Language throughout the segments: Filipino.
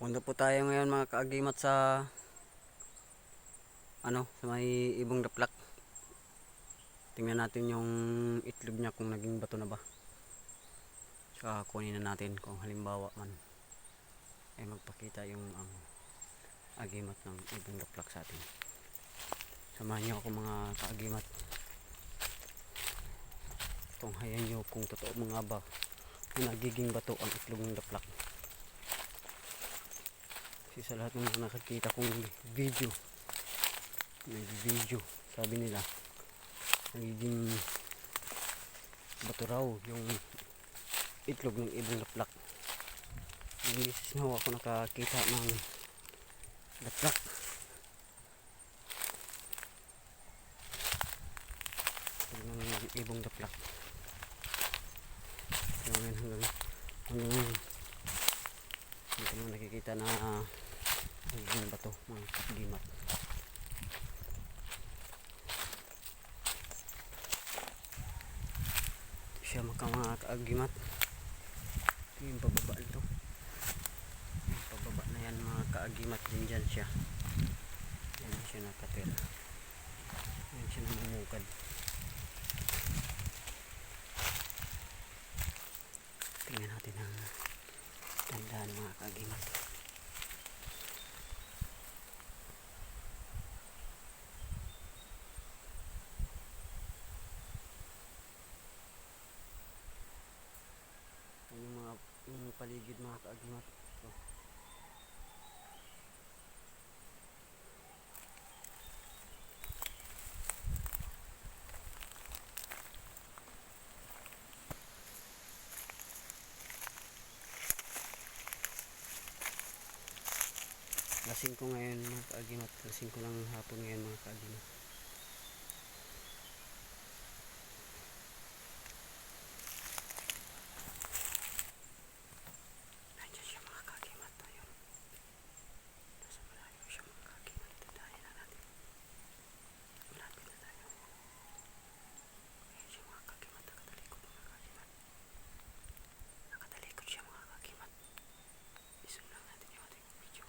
Punta po tayo ngayon mga kaagimat sa ano, sa may ibong daplak. Tingnan natin yung itlog niya kung naging bato na ba. Saka kunin na natin kung halimbawa man ay magpakita yung ang agimat ng ibong daplak sa atin. Samahan niyo ako mga kaagimat. Tunghayan niyo kung totoo mga ba na nagiging bato ang itlog ng daplak. Kasi sa lahat ng nakakita kong video, may video, sabi nila, nagiging bato raw yung itlog ng ibang laplak. Yung misis na ako nakakita ng laplak. Ng ibang laplak. Ngayon hanggang hanggang dito mo nakikita na uh, bato mga kagimat. siya maka mga kaagimat ito yung pababa nito. Yung pababa na yan mga kaagimat din dyan siya. Yan siya nakatira. Yan siya namumukad. Tingnan natin ang tandaan mga kaagimat Yan yung paligid mga kaagimat. So, Lasing ko ngayon mga kaagimat. Lasing ko lang hapon ngayon mga kaagimat. Nandiyan siya mga kagimat tayo. Nasa malayo siya mga kagimat. Tadayan na natin. Malapit na tayo. Ayan siya mga kagimat. Nakatalikod mga kagimat. Nakatalikod siya mga kagimat. Isun lang natin yung ating video.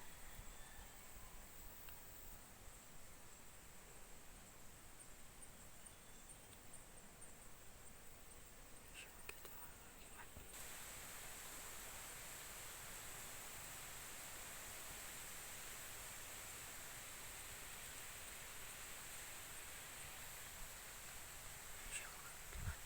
Siya makita mga kagimat. Siya mga kagimat.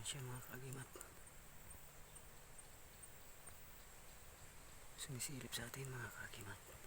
Yan siya mga kagimat. Sumisilip sa atin mga kagimat.